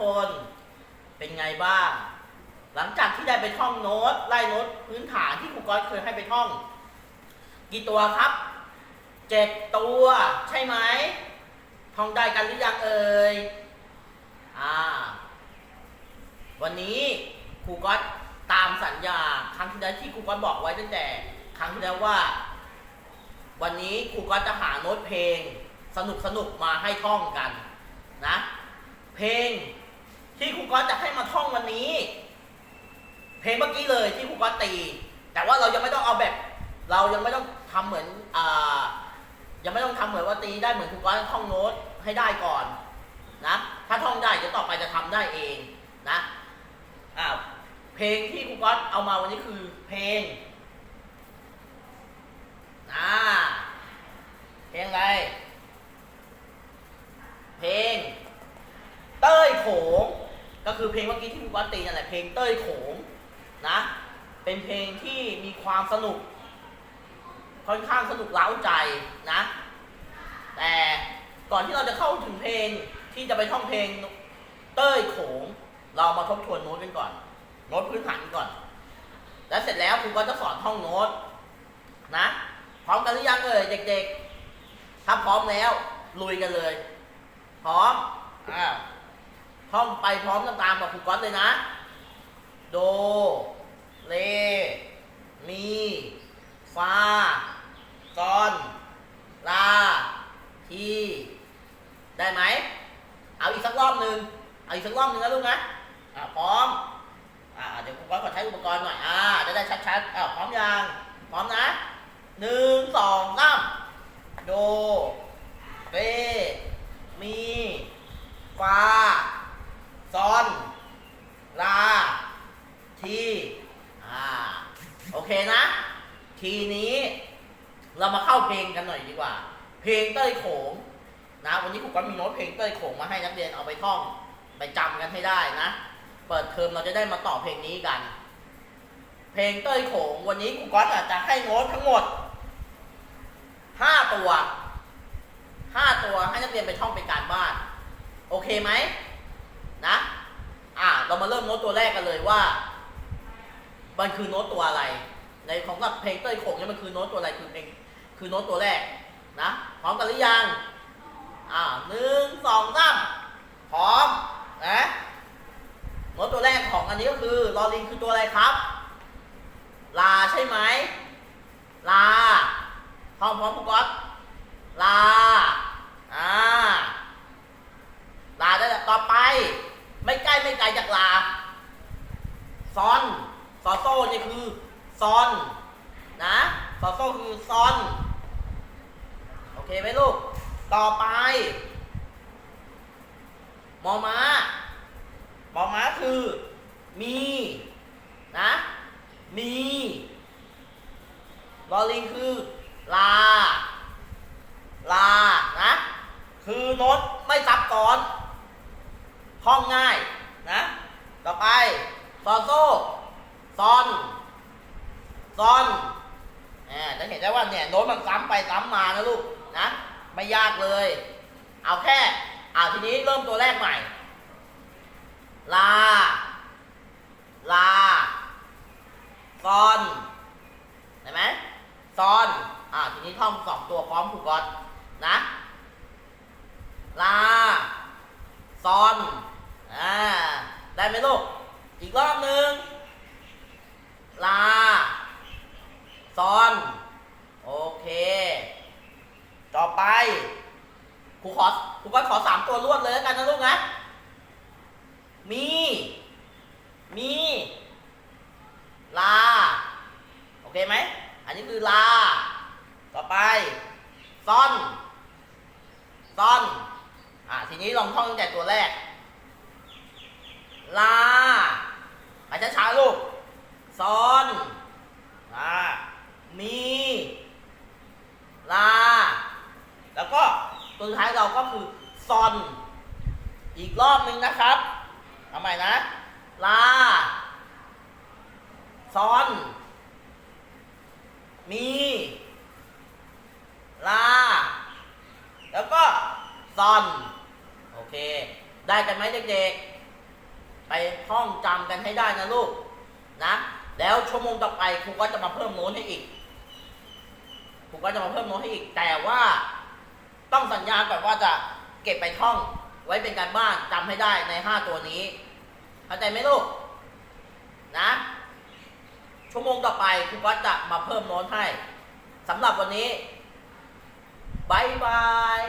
คนเป็นไงบ้าง หลังจากที่ได้ไปท่องโน้ตไล่โน้ตพื้นฐานที่ครูก้อยเคยให้ไปท่อง กี่ตัวครับเจ็ดตัวใช่ไหมท่องได้กันหรือยังเอ่ยอ่าวันนี้ครูก๊อตตามสัญญาครั้งที่แล้วที่ครูก๊อตบอกไว้ตั้งแต่ครั้งที่แล้วว่า วันนี้ครูก๊อตจะหาโน้ตเพลง สนุกสนุกมาให้ท่องกันนะ เพลง ก๊อตจะให้มาท่องวันนี้ เพลงเมื่อกี้เลยที่ครูก๊อตตี แต่ว่าเรายังไม่ต้องเอาแบบ เรายังไม่ต้องทำเหมือนอ่ายังไม่ต้องทำเหมือนว่าตีได้เหมือนครูก๊อตท่องโน้ตให้ได้ก่อนนะถ้าท่องได้เดี๋ยวต่อไปจะทำได้เองนะอ่าเพลงที่ครูก๊อตเอามาวันนี้คือเพลงอ่าเพลงอะไร เพลง เต้ยโขง ก็คือเพลงเมื่อกี้ที่ครูก๊อตตีนั่นแหละเพลงเต้ยโขงนะ เป็นเพลงที่มีความสนุก ค่อนข้างสนุกเล้าใจนะ แต่ก่อนที่เราจะเข้าถึงเพลงที่จะไปท่องเพลงเต้ยโขง เรามาทบทวนโน้ตกันก่อนโน้ตพื้นฐานกันก่อน แล้วเสร็จแล้วครูก็จะสอนท่องโน้ตนะพร้อมกันหรือยังเอ่ยเด็กๆถ้าพร้อมแล้วลุยกันเลย พร้อมอ้า ท่องไปพร้อมตามๆกับครูก๊อตเลยนะ โด เล มี ฟาซอน ลา ที ได้ไหม เอาอีกสักรอบหนึ่งเอาอีกสักรอบหนึ่งนะลูกนะ อ่าพร้อม อ่าเดี๋ยวครูก้อยขอใช้อุปกรณ์หน่อย อ่า จะได้ชัดๆอ่าพร้อมยัง พร้อมนะหนึ่งสองสามโด เร มี ฟา ซอน ลา ที อ่า โอ เคนะ ทีนี้เรามาเข้าเพลงกันหน่อยดีกว่า เพลงเต้ยโขงนะวันนี้ครูก็มีโน้ตเพลงเต้ยโขงมาให้นักเรียนเอาไปท่อง ไปจำกันให้ได้นะ เปิดเทอมเราจะได้มาต่อเพลงนี้กัน เพลงเต้ยโขงวันนี้ครูก๊อตอาจจะให้โน้ตทั้งหมดห้าตัวห้าตัวให้นักเรียนไปท่องเป็นการบ้าน โอเคไหมนะ อ่าเรามาเริ่มโน้ตตัวแรกกันเลยว่า มันคือโน้ตตัวอะไร ในของกับเพลงเต้ยโขงเนี่ยมันคือโน้ตตัวอะไรคือเพลงคือโน้ตตัวแรกนะพร้อมกันหรือยังอ่าหนึ่งสองสามพร้อมนะโน้ตตัวแรกของอันนี้ก็คือลอลิงคือตัวอะไรครับ ลาใช่ไหมลาพร้อมพร้อมปุ๊กก๊อตลาอ่าลาได้แล้วต่อไป ไม่ใกล้ไม่ไกลจากลาซอนซอโซ่เนี่ยคือ ซอน นะซอโซคือซอน โอเคไหมลูก ต่อไป มอม้ามอม้าคือ มี นะ มีลอลิงคือ ลา ลา นะ คือโน้ตไม่ซับซ้อนท่องง่าย นะ ต่อไปซอโซซอน ซอนอ่าจะเห็นได้ว่าเนี่ยโน้ตมันซ้ำไปซ้ำมานะลูกนะ ไม่ยากเลย เอาแค่เอาทีนี้เริ่มตัวแรกใหม่ ลา ลาซอนเห็นไหมซอน อ่าทีนี้ท่องสองตัวพร้อมผูกก่อนนะ ลาซอนอ่าได้ไหมลูก อีกรอบหนึ่งลา ซอน โอเค ต่อไปครูขอครูก็ขอสามตัวรวดเลยแล้วกันนะลูกนะ มี มี ลา โอเคไหม อันนี้คือลา ต่อไปซอนซอน อ่าทีนี้ลองท่องตั้งแต่ตัวแรก ลา ไปช้าๆลูกซอน มี ลา แล้วก็ตัวสุดท้ายเราก็คือซอน อีกรอบหนึ่งนะครับเอาใหม่นะ ลา ซอน มี ลา แล้วก็ซอน โอเค ได้กันไหมเด็กๆ ไปท่องจำกันให้ได้นะลูกนะ แล้วชั่วโมงต่อไปครูก็จะมาเพิ่มโน้ตให้อีก ผมก็จะมาเพิ่มโน้ตให้อีก แต่ว่าต้องสัญญาก่อนว่าจะเก็บไปท่องไว้เป็นการบ้านจำให้ได้ในห้าตัวนี้ เข้าใจไหมลูก นะ ชั่วโมงต่อไปครูก็จะมาเพิ่มโน้ตให้สำหรับวันนี้บายบาย